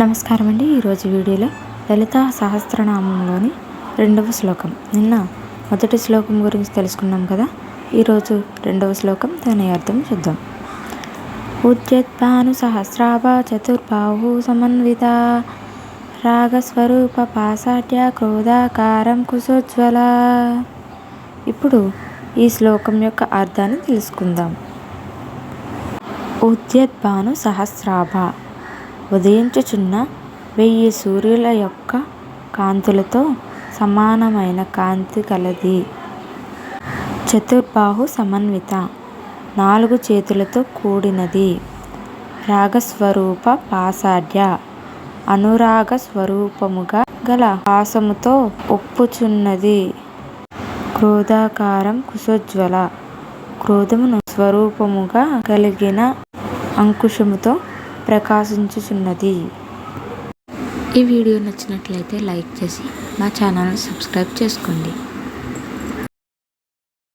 నమస్కారం అండి ఈరోజు వీడియోలో లలిత సహస్రనామంలోని రెండవ శ్లోకం. నిన్న మొదటి శ్లోకం గురించి తెలుసుకున్నాం కదా? ఈరోజు రెండవ శ్లోకం. దాని అర్థం చూద్దాం. ఉద్యత్పాను సహస్రాభ చతుర్బాహు సమన్విత రాగస్వరూప పాసాట్య క్రోధాకారం కుశోజ్వల. ఇప్పుడు ఈ శ్లోకం యొక్క అర్థాన్ని తెలుసుకుందాం. ఉద్యద్భాను సహస్రాభ ఉదయించుచున్న వెయ్యి సూర్యుల యొక్క కాంతులతో సమానమైన కాంతి కలది. చతుర్బాహు సమన్విత. నాలుగు చేతులతో కూడినది. రాగస్వరూప పాసాడ్య అనురాగ స్వరూపముగా గల పాసముతో ఒప్పుచున్నది. క్రోధాకారం కుశోజ్వల. క్రోధమును స్వరూపముగా కలిగిన అంకుశముతో ప్రకాశించుచున్నది. ఈ వీడియో నచ్చినట్లయితే లైక్ చేసి మా ఛానల్ని సబ్స్క్రైబ్ చేసుకోండి.